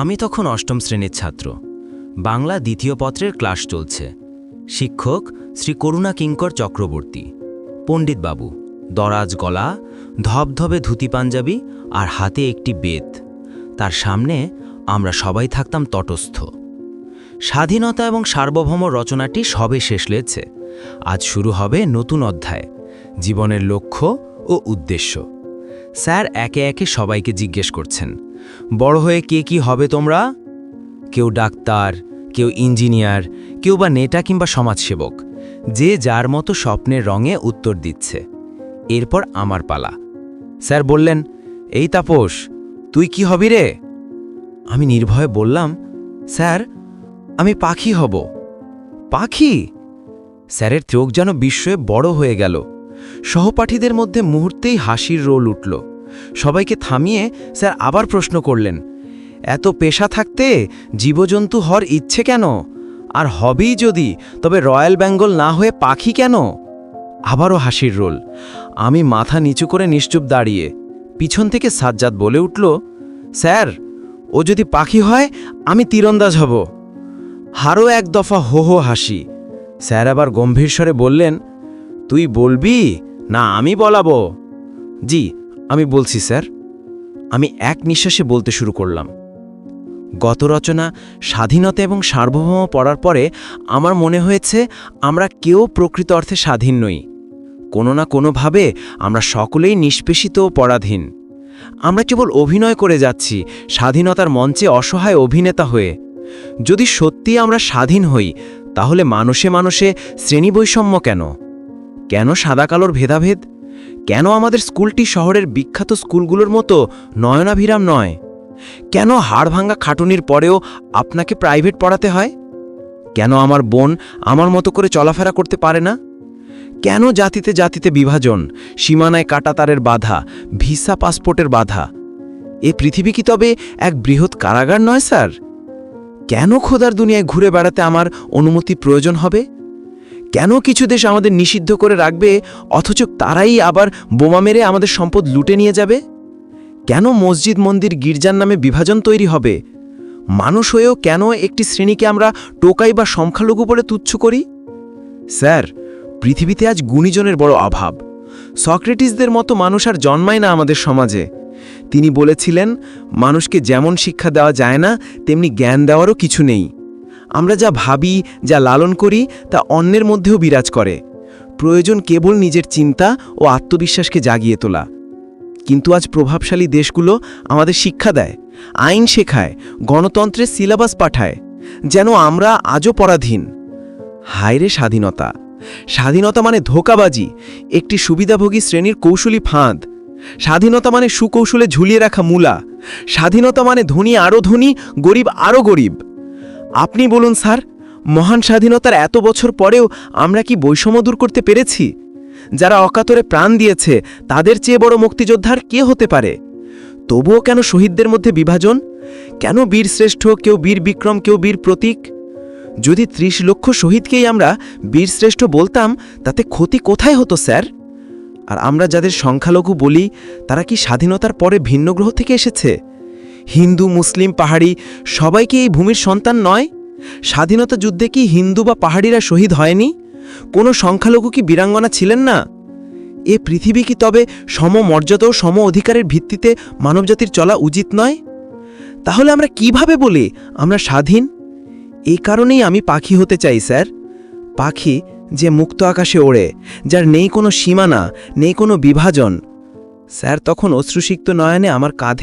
আমি তখন অষ্টম শ্রেণির ছাত্র। বাংলা দ্বিতীয় পত্রের ক্লাস চলছে। শিক্ষক শ্রী করুণা কিঙ্কর চক্রবর্তী পণ্ডিতবাবু দরাজ গলা, ধবধবে ধুতি পাঞ্জাবি আর হাতে একটি বেত। তার সামনে আমরা সবাই থাকতাম তটস্থ। স্বাধীনতা এবং সার্বভৌম রচনাটি সবে শেষ লেছে আজ শুরু হবে নতুন অধ্যায়, জীবনের লক্ষ্য ও উদ্দেশ্য। স্যার একে একে সবাইকে জিজ্ঞেস করছেন বড় হয়ে কে কি হবে তোমরা? কেউ ডাক্তার, কেউ ইঞ্জিনিয়ার, কেউ বা নেতা কিংবা সমাজসেবক, যে যার মতো স্বপ্নের রঙে উত্তর দিচ্ছে। এরপর আমার পালা। স্যার বললেন, এই তাপস, তুই কি হবি রে? আমি নির্ভয়ে বললাম, স্যার, আমি পাখি হব। পাখি? স্যারের চোখ যেন বিস্ময়ে বড় হয়ে গেল। সহপাঠীদের মধ্যে মুহূর্তেই হাসির রোল উঠল। সবাইকে থামিয়ে স্যার আবার প্রশ্ন করলেন, এত পেশা থাকতে জীবজন্তু হওয়ার ইচ্ছে কেন? আর হবেই যদি, তবে রয়্যাল বেঙ্গল না হয়ে পাখি কেন? আবারও হাসির রোল। আমি মাথা নিচু করে নিশ্চুপ দাঁড়িয়ে পিছন থেকে সাজ্জাদ বলে উঠল, স্যার, ও যদি পাখি হয়, আমি তীরন্দাজ হব। হারও এক দফা হো হো হাসি। স্যার আবার গম্ভীর স্বরে বললেন, তুই বলবি? না, আমি বলাবো। জি আমি বলছি, স্যার, আমি এক নিঃশ্বাসে বলতে শুরু করলাম। গত রচনা স্বাধীনতা এবং সার্বভৌম পড়ার পরে আমার মনে হয়েছে আমরা কেউ প্রকৃত অর্থে স্বাধীন নই। কোনো না কোনোভাবে আমরা সকলেই নিষ্পেষিত ও পরাধীন। আমরা কেবল অভিনয় করে যাচ্ছি, স্বাধীনতার মঞ্চে অসহায় অভিনেতা হয়ে। যদি সত্যি আমরা স্বাধীন হই, তাহলে মানুষে মানুষে শ্রেণি বৈষম্য কেন? কেন সাদা কালোর ভেদাভেদ? কেন আমাদের স্কুলটি শহরের বিখ্যাত স্কুলগুলোর মতো নয়নাভিরাম নয়? কেন হাড়ভাঙ্গা খাটুনির পরেও আপনাকে প্রাইভেট পড়াতে হয়? কেন আমার বোন আমার মতো করে চলাফেরা করতে পারে না? কেন জাতিতে জাতিতে বিভাজন, সীমানায় কাটাতারের বাধা, ভিসা পাসপোর্টের বাধা? এ পৃথিবী কি তবে এক বৃহৎ কারাগার নয়, স্যার? কেন খোদার দুনিয়ায় ঘুরে বেড়াতে আমার অনুমতি প্রয়োজন হবে? কেন কিছু দেশ আমাদের নিষিদ্ধ করে রাখবে, অথচ তারাই আবার বোমা মেরে আমাদের সম্পদ লুটে নিয়ে যাবে? কেন মসজিদ মন্দির গির্জার নামে বিভাজন তৈরি হবে? মানুষ হয়েও কেন একটি শ্রেণীকে আমরা টোকাই বা সংখ্যালঘু বলে তুচ্ছ করি? স্যার, পৃথিবীতে আজ গুণীজনের বড় অভাব। সক্রেটিসদের মতো মানুষ আর জন্মায় না আমাদের সমাজে। তিনি বলেছিলেন, মানুষকে যেমন শিক্ষা দেওয়া যায় না, তেমনি জ্ঞান দেওয়ারও কিছু নেই। আমরা যা ভাবি, যা লালন করি, তা অন্যের মধ্যেও বিরাজ করে। প্রয়োজন কেবল নিজের চিন্তা ও আত্মবিশ্বাসকে জাগিয়ে তোলা। কিন্তু আজ প্রভাবশালী দেশগুলো আমাদের শিক্ষা দেয়, আইন শেখায়, গণতন্ত্রের সিলেবাস পাঠায়, যেন আমরা আজও পরাধীন। হায়রে স্বাধীনতা! স্বাধীনতা মানে ধোকাবাজি, একটি সুবিধাভোগী শ্রেণির কৌশলী ফাঁদ। স্বাধীনতা মানে সুকৌশলে ঝুলিয়ে রাখা মূলা। স্বাধীনতা মানে ধনী আরও ধনী, গরিব আরও গরিব। আপনি বলুন, স্যার, মহান স্বাধীনতার এত বছর পরেও আমরা কি বৈষম্য দূর করতে পেরেছি? যারা অকাতরে প্রাণ দিয়েছে, তাদের চেয়ে বড় মুক্তিযোদ্ধার কে হতে পারে? তবুও কেন শহীদদের মধ্যে বিভাজন? কেন বীর শ্রেষ্ঠ, কেউ বীর বিক্রম, কেউ বীর প্রতীক? যদি ত্রিশ লক্ষ শহীদকেই আমরা বীরশ্রেষ্ঠ বলতাম, তাতে ক্ষতি কোথায় হতো, স্যার? আর আমরা যাদের সংখ্যালঘু বলি, তারা কি স্বাধীনতার পরে ভিন্ন গ্রহ থেকে এসেছে? হিন্দু, মুসলিম, পাহাড়ি, সবাই কি এই ভূমির সন্তান নয়? স্বাধীনতা যুদ্ধে কি হিন্দু বা পাহাড়িরা শহীদ হয়নি? কোনো সংখ্যালঘু কি বীরাঙ্গনা ছিলেন না? এ পৃথিবী কি তবে সমমর্যাদা ও সম অধিকারের ভিত্তিতে মানবজাতির চলা উচিত নয়? তাহলে আমরা কীভাবে বলি আমরা স্বাধীন? এই কারণেই আমি পাখি হতে চাই, স্যার। পাখি যে মুক্ত আকাশে ওড়ে, যার নেই কোনো সীমানা, নেই কোনো বিভাজন। স্যার, তখন অশ্রুসিক্ত নয়নে আমার কাঁধে